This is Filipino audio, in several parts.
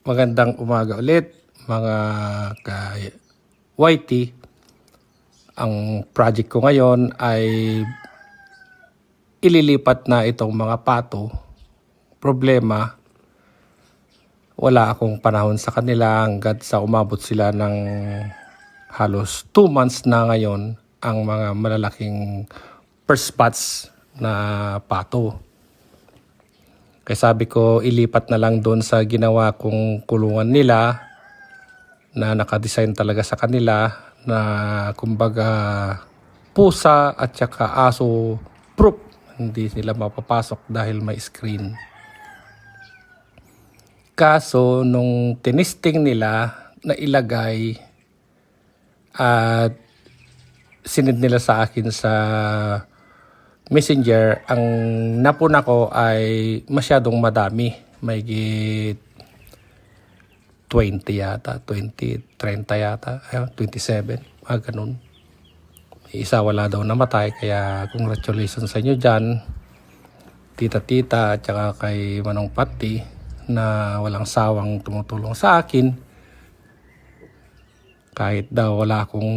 Magandang umaga ulit mga ka YT. Ang project ko ngayon ay ililipat na itong mga pato. Problema, wala akong panahon sa kanila hanggat sa umabot sila ng halos 2 months na ngayon ang mga malalaking first spots na pato. Kaya sabi ko, ilipat na lang doon sa ginawa kong kulungan nila na nakadesign talaga sa kanila na kumbaga pusa at saka aso proof. Hindi sila mapapasok dahil may screen. Kaso nung tinisting nila na ilagay at sinid nila sa akin sa messenger, ang napuna ko ay masyadong madami. May git 20 yata, 20, 30 yata, ayun, 27, mga ganun. Isa wala daw namatay, kaya congratulations sa inyo dyan. Tita-tita at saka kay Manong Pati na walang sawang tumutulong sa akin. Kahit daw wala akong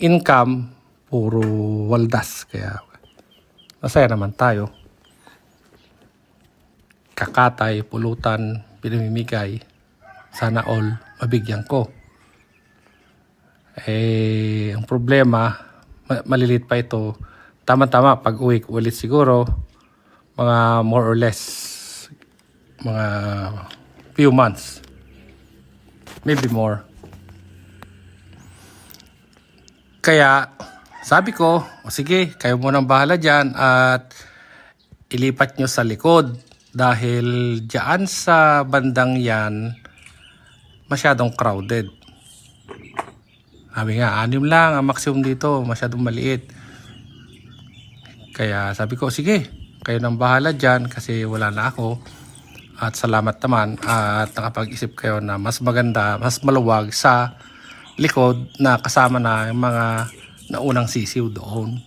income, puro waldas. Kaya masaya naman tayo. Kakatay, pulutan, pinamimigay. Sana all mabigyan ko. Eh, ang problema, ma- malilit pa ito. Tama-tama, pag uwi ulit siguro, mga more or less, mga few months. Maybe more. Kaya, sabi ko, o sige, kayo munang bahala dyan at ilipat nyo sa likod. Dahil dyan sa bandang yan, masyadong crowded. Sabi nga, anim lang ang maximum dito, masyadong maliit. Kaya sabi ko, sige, kayo nang bahala dyan kasi wala na ako. At salamat naman at nakapag-isip kayo na mas maganda, mas maluwag sa likod na kasama na yung mga naunang sisiw doon.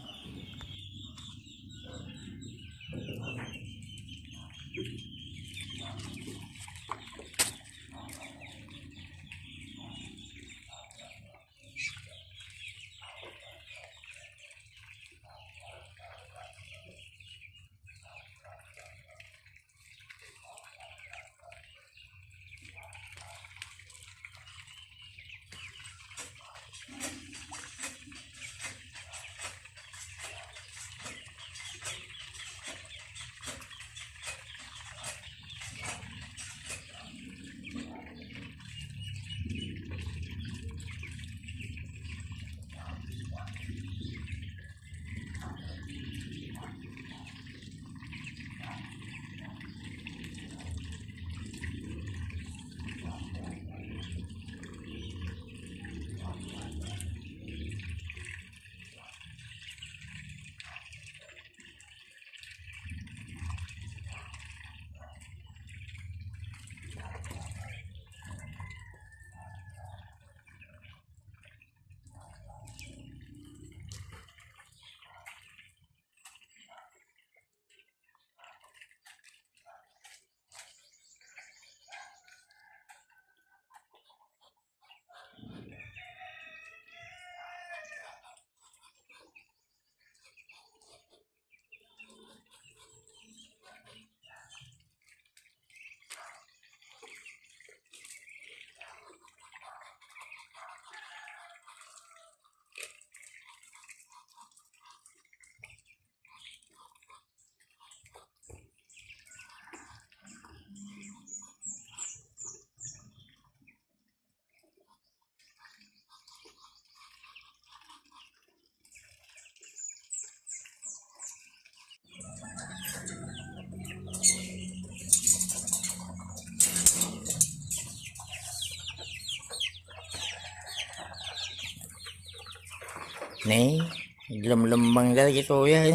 Này, lùm lùm bằng ra cái tôi ấy.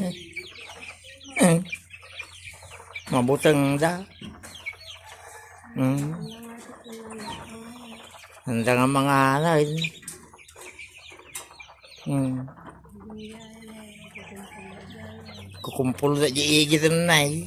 Ừ. Mà bố từng ra. Ừ. Ang nga mga eh. Hmm. Kukumpul sa gitu na eh.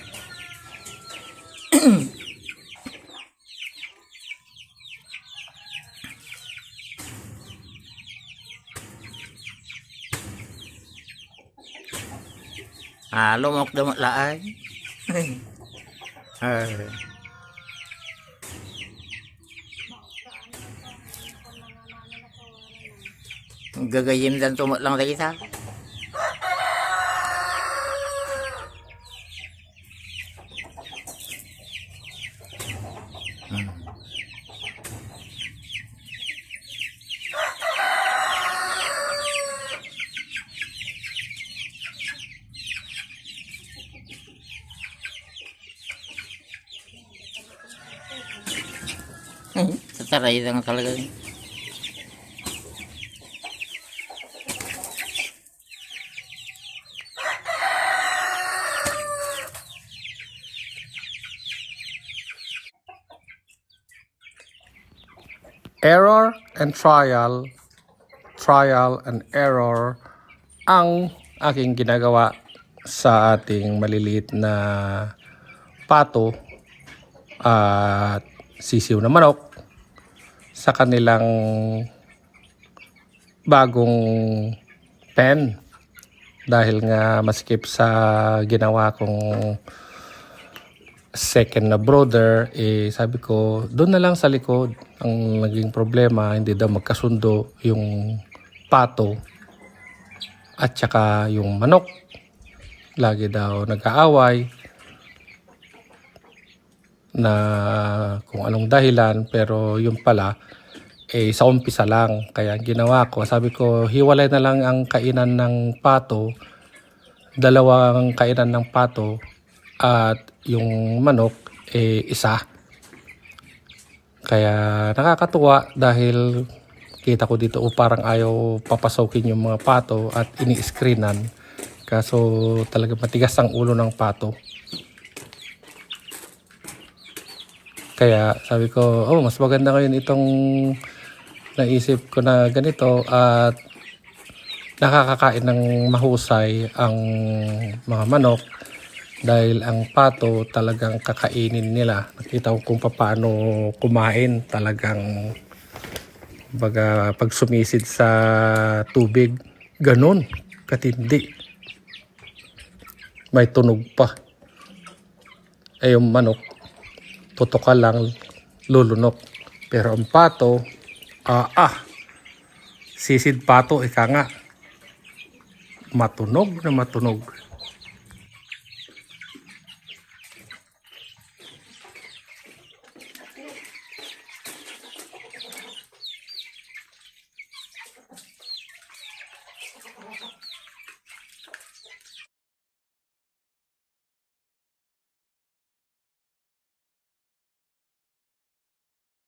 sana may sanay lang ako masilag. Ah, lumok damot laay. Ay. Gagayim dan tumot lang lagi sa. Tataray lang talaga. error and trial, trial and error ang aking ginagawa sa ating maliliit na pato at sisiw na manok sa kanilang bagong pen dahil nga maskip sa ginawa kong second na brother, eh sabi ko, doon na lang sa likod. Ang naging problema, hindi daw magkasundo yung pato at saka yung manok. Lagi daw nag-aaway na kung anong dahilan pero yung pala eh sa umpisa lang kaya ginawa ko sabi ko hiwalay na lang ang kainan ng pato dalawang kainan ng pato at yung manok eh isa. Kaya nakakatuwa dahil kita ko dito oh, parang ayaw papasokin yung mga pato at ini-screenan. Kaso talaga matigas ang ulo ng pato. Kaya sabi ko, oh mas maganda ngayon itong naisip ko na ganito at nakakakain ng mahusay ang mga manok dahil ang pato talagang kakainin nila. Nakita ko kung paano kumain talagang baga pag sumisid sa tubig ganun katindi may tunog pa ay yung manok tutok ka lang lulunok. Pero ang pato ah ah. Sisid pato ika nga. Matunog na matunog